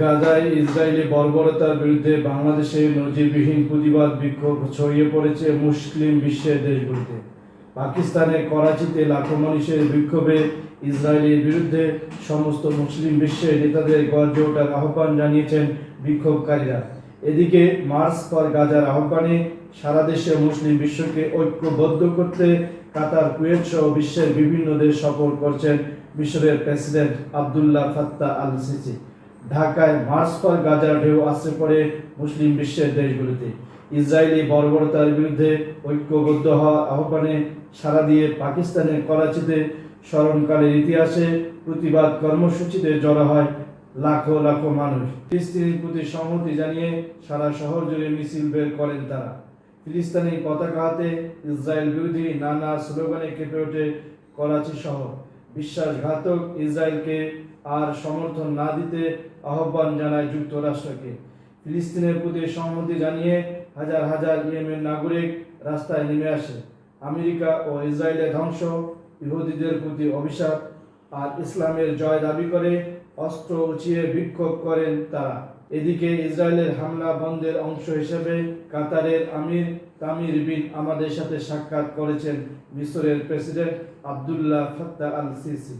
গাজায় ইসরায়েলি বর্বরতার বিরুদ্ধে বাংলাদেশে নজিরবিহীন প্রতিবাদ বিক্ষোভ ছড়িয়ে পড়েছে মুসলিম বিশ্বের দেশগুলিতে। পাকিস্তানের করাচিতে লাখো মানুষের বিক্ষোভে ইসরায়েলের বিরুদ্ধে সমস্ত মুসলিম বিশ্বের নেতাদের গর্জে ওঠার আহ্বান জানিয়েছেন বিক্ষোভকারীরা। এদিকে মার্চ পর গাজার আহ্বানে সারা দেশে মুসলিম বিশ্বকে ঐক্যবদ্ধ করতে কাতার, কুয়েত সহ বিশ্বের বিভিন্ন দেশ সফর করছেন মিশরের president Abdullah Fattah Al Sisi ঢাকায় মার্চ ফর গাজার ঢেউ আসছে পড়ে মুসলিম বিশ্বের দেশগুলিতে। ইসরায়েলি বর্বরতার বিরুদ্ধে ঐক্যবদ্ধ হওয়া আহ্বানে সারা দিয়ে পাকিস্তানের করাচিতে স্মরণকালের ইতিহাসে প্রতিবাদ কর্মসূচিতে জড়ো হয় লাখো লাখো মানুষ। ফিলিস্তিনের প্রতি সংহতি জানিয়ে সারা শহর জুড়ে মিছিল বের করেন তারা। ফিলিস্তিনি পতাকা হাতে ইসরায়েল বিরোধী নানা স্লোগানে কেঁপে ওঠে করাচি শহর। বিশ্বাসঘাতক ইসরায়েলকে আর সমর্থন না দিতে আহ্বান জানায় যুক্তরাষ্ট্রকে। ফিলিস্তিনের প্রতি সম্মতি জানিয়ে হাজার হাজার ইয়েমের নাগরিক রাস্তায় নেমে আসে। আমেরিকা ও ইসরায়েলের ধ্বংস, ইহুদিদের প্রতি অভিশাপ আর ইসলামের জয় দাবি করে, অস্ত্র উঁচিয়ে বিক্ষোভ করেন তারা। এদিকে ইসরায়েলের হামলা বন্ধের অংশ হিসেবে কাতারের আমির তামির বিন আমাদের সাথে সাক্ষাৎ করেছেন মিশরের president Abdullah Fattah Al Sisi